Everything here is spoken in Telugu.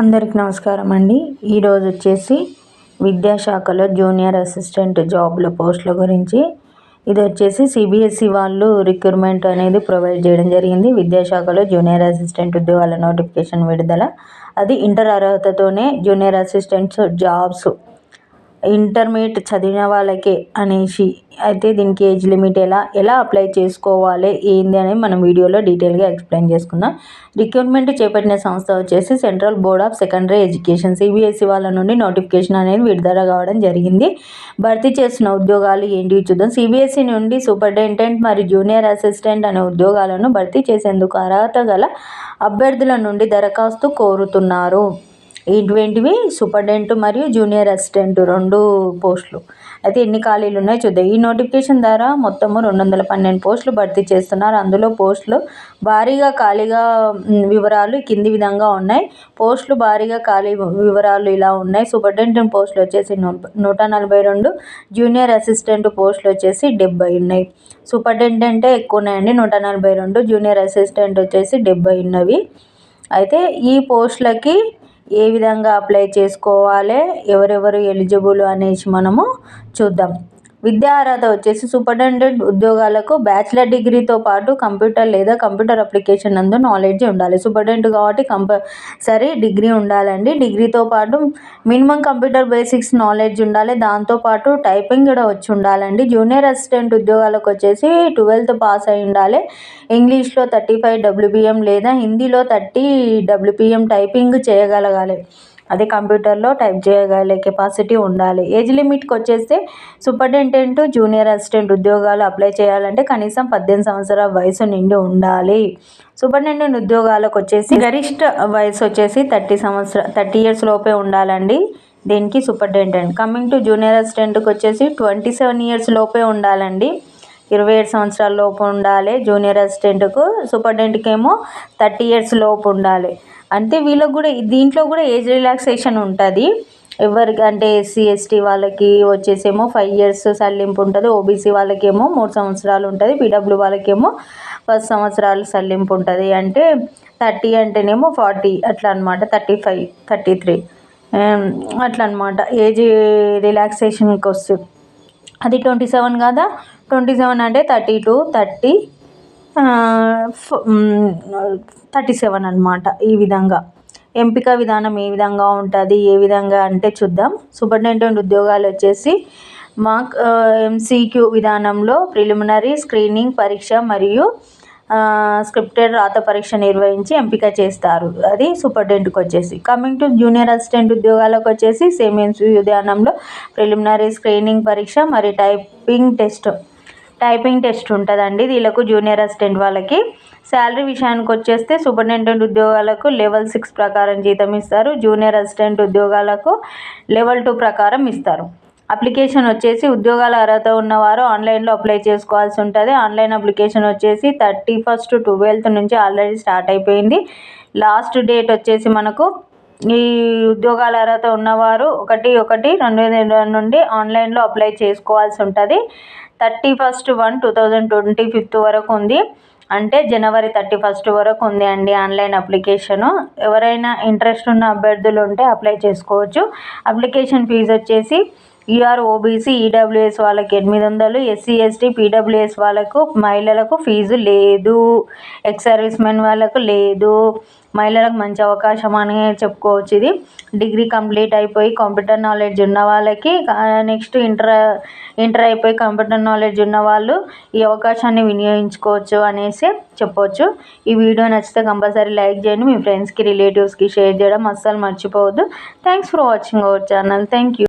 అందరికి నమస్కారం అండి. ఈరోజు వచ్చేసి విద్యాశాఖలో జూనియర్ అసిస్టెంట్ జాబ్ల పోస్టుల గురించి. ఇది వచ్చేసి సిబిఎస్ఈ వాళ్ళు రిక్రూట్మెంట్ అనేది ప్రొవైడ్ చేయడం జరిగింది. విద్యాశాఖలో జూనియర్ అసిస్టెంట్ ఉద్యోగాల నోటిఫికేషన్ విడుదల. అది ఇంటర్ అర్హతతోనే జూనియర్ అసిస్టెంట్స్ జాబ్స్ ఇంటర్మీడియట్ చదివిన వాళ్ళకే అనేసి అయితే దీనికి ఏజ్ లిమిట్ ఎలా ఎలా అప్లై చేసుకోవాలి ఏంది అనేది మనం వీడియోలో డీటెయిల్గా ఎక్స్ప్లెయిన్ చేసుకుందాం. రిక్రూట్మెంట్ చేపట్టిన సంస్థ వచ్చేసి central board of secondary education CBSE వాళ్ళ నుండి నోటిఫికేషన్ అనేది విడుదల కావడం జరిగింది. భర్తీ చేస్తున్న ఉద్యోగాలు ఏంటి చూద్దాం. సిబిఎస్ఈ నుండి సూపరింటెండెంట్ మరియు జూనియర్ అసిస్టెంట్ అనే ఉద్యోగాలను భర్తీ చేసేందుకు అర్హత గల అభ్యర్థుల నుండి దరఖాస్తు కోరుతున్నారు. ఇటువంటివి సూపర్డెంట్ మరియు జూనియర్ అసిస్టెంట్ రెండు పోస్టులు. అయితే ఎన్ని ఖాళీలు ఉన్నాయో చూద్దాం. ఈ నోటిఫికేషన్ ద్వారా మొత్తము రెండు వందల పన్నెండు పోస్టులు భర్తీ చేస్తున్నారు. అందులో పోస్టులు భారీగా ఖాళీగా వివరాలు కింది విధంగా ఉన్నాయి. పోస్టులు భారీగా ఖాళీ వివరాలు ఇలా ఉన్నాయి. సూపర్డెంట్ పోస్టులు వచ్చేసి నూట నలభై రెండు జూనియర్ అసిస్టెంట్ పోస్టులు వచ్చేసి డెబ్బై ఉన్నాయి. సూపర్డెంటెంటే ఎక్కువ ఉన్నాయండి నూట నలభై రెండు జూనియర్ అసిస్టెంట్ వచ్చేసి డెబ్బై ఉన్నవి. అయితే ఈ పోస్టులకి ఏ విధంగా అప్లై చేసుకోవాలి ఎవరెవరు ఎలిజిబుల్ అనేసి మనము చూద్దాం. విద్యా అర్హత వచ్చేసి సూపరింటెండెంట్ ఉద్యోగాలకు బ్యాచిలర్ డిగ్రీతో పాటు కంప్యూటర్ లేదా కంప్యూటర్ అప్లికేషన్ నందు నాలెడ్జ్ ఉండాలి. సూపరింటెండెంట్ కాబట్టి కంపల్సరీ డిగ్రీ ఉండాలండి. డిగ్రీతో పాటు మినిమం కంప్యూటర్ బేసిక్స్ నాలెడ్జ్ ఉండాలి. దాంతోపాటు టైపింగ్ కూడా వచ్చి ఉండాలండి. జూనియర్ అసిస్టెంట్ ఉద్యోగాలకు వచ్చేసి ట్వెల్త్ పాస్ అయి ఉండాలి. ఇంగ్లీష్లో థర్టీ ఫైవ్ డబ్ల్యూబిఎం లేదా హిందీలో థర్టీ డబ్ల్యూపిఎం టైపింగ్ చేయగలగాలి. అదే కంప్యూటర్లో టైప్ చేయగలిగే కెపాసిటీ ఉండాలి. ఏజ్ లిమిట్కి వచ్చేస్తే సూపరింటెండెంట్ జూనియర్ అసిస్టెంట్ ఉద్యోగాలు అప్లై చేయాలంటే కనీసం పద్దెనిమిది సంవత్సరాల వయసు నిండి ఉండాలి. సూపరింటెండెంట్ ఉద్యోగాలకు వచ్చేసి గరిష్ట వయసు వచ్చేసి థర్టీ సంవత్సర థర్టీ ఇయర్స్ లోపే ఉండాలండి. దీనికి సూపరింటెండెంట్ కమింగ్ టు జూనియర్ అసిస్టెంట్కి వచ్చేసి ట్వంటీ సెవెన్ ఇయర్స్ లోపే ఉండాలండి. ఇరవై ఏడు సంవత్సరాల లోపు ఉండాలి. జూనియర్ అసిస్టెంట్కు సూపరింటెండెంట్కి ఏమో థర్టీ ఇయర్స్ లోపు ఉండాలి. అంటే వీళ్ళకు కూడా దీంట్లో కూడా ఏజ్ రిలాక్సేషన్ ఉంటుంది. ఎవరికి అంటే ఎస్సీ ఎస్టీ వాళ్ళకి వచ్చేసేమో ఫైవ్ ఇయర్స్ సల్లింపు ఉంటుంది. ఓబీసీ వాళ్ళకేమో మూడు సంవత్సరాలు ఉంటుంది. పీడబ్ల్యూ వాళ్ళకేమో పది సంవత్సరాలు సల్లింపు ఉంటుంది. అంటే థర్టీ అంటేనేమో ఫార్టీ అట్లా అనమాట థర్టీ ఫైవ్ థర్టీ త్రీ అట్లా అనమాట ఏజ్ రిలాక్సేషన్కి వస్తుంది అది ట్వంటీ సెవెన్ కదా? ట్వంటీ సెవెన్ అంటే thirty two thirty thirty seven అనమాట ఈ విధంగా. ఎంపిక విధానం ఏ విధంగా ఉంటుంది ఏ విధంగా అంటే చూద్దాం. సూపరింటెండెంట్ ఉద్యోగాలు వచ్చేసి మాక్ ఎంసీక్యూ విధానంలో ప్రిలిమినరీ స్క్రీనింగ్ పరీక్ష మరియు స్క్రిప్టెడ్ రాత పరీక్ష నిర్వహించి ఎంపిక చేస్తారు. అది సూపరింటెండెంట్కి వచ్చేసి. కమింగ్ టు జూనియర్ అసిస్టెంట్ ఉద్యోగాలకు వచ్చేసి సేమ్ ఎంసీ విధానంలో ప్రిలిమినరీ స్క్రీనింగ్ పరీక్ష మరియు టైపింగ్ టెస్ట్ టైపింగ్ టెస్ట్ ఉంటుందండి. వీళ్ళకు జూనియర్ అసిస్టెంట్ వాళ్ళకి. శాలరీ విషయానికి వచ్చేస్తే సూపరింటెండెంట్ ఉద్యోగాలకు లెవెల్ సిక్స్ ప్రకారం జీతం ఇస్తారు. జూనియర్ అసిస్టెంట్ ఉద్యోగాలకు లెవెల్ టూ ప్రకారం ఇస్తారు. అప్లికేషన్ వచ్చేసి ఉద్యోగాల అర్హత ఉన్నవారు ఆన్లైన్లో అప్లై చేసుకోవాల్సి ఉంటుంది. ఆన్లైన్ అప్లికేషన్ వచ్చేసి థర్టీ ఫస్ట్ ట్వెల్త్ నుంచి ఆల్రెడీ స్టార్ట్ అయిపోయింది. లాస్ట్ డేట్ వచ్చేసి మనకు ఈ ఉద్యోగాల అర్హత ఉన్నవారు ఒకటి ఒకటి రెండు వేల నుండి ఆన్లైన్లో అప్లై చేసుకోవాల్సి ఉంటుంది. Thirty first one two thousand twenty fifth వరకు ఉంది. అంటే జనవరి థర్టీ ఫస్ట్ వరకు ఉంది అండి ఆన్లైన్ అప్లికేషను. ఎవరైనా ఇంట్రెస్ట్ ఉన్న అభ్యర్థులు ఉంటే అప్లై చేసుకోవచ్చు. అప్లికేషన్ ఫీజు వచ్చేసి ఈఆర్ ఓబీసీ ఈడబ్ల్యూఎస్ వాళ్ళకి ఎనిమిది వందలు ఎస్సీ ఎస్టీ పీడబ్ల్యూఎస్ వాళ్ళకు మహిళలకు ఫీజు లేదు. ఎక్స్ సర్వీస్ మెన్ వాళ్ళకు లేదు. మహిళలకు మంచి అవకాశం అని చెప్పుకోవచ్చు ఇది. డిగ్రీ కంప్లీట్ అయిపోయి కంప్యూటర్ నాలెడ్జ్ ఉన్న వాళ్ళకి నెక్స్ట్ ఇంటర్ ఇంటర్ అయిపోయి కంప్యూటర్ నాలెడ్జ్ ఉన్న వాళ్ళు ఈ అవకాశాన్ని వినియోగించుకోవచ్చు అనేసి చెప్పవచ్చు ఈ వీడియో నచ్చితే కంపల్సరీ లైక్ చేయండి. మీ ఫ్రెండ్స్కి రిలేటివ్స్కి షేర్ చేయడం అస్సలు మర్చిపోవద్దు. Thanks for watching our channel. Thank you.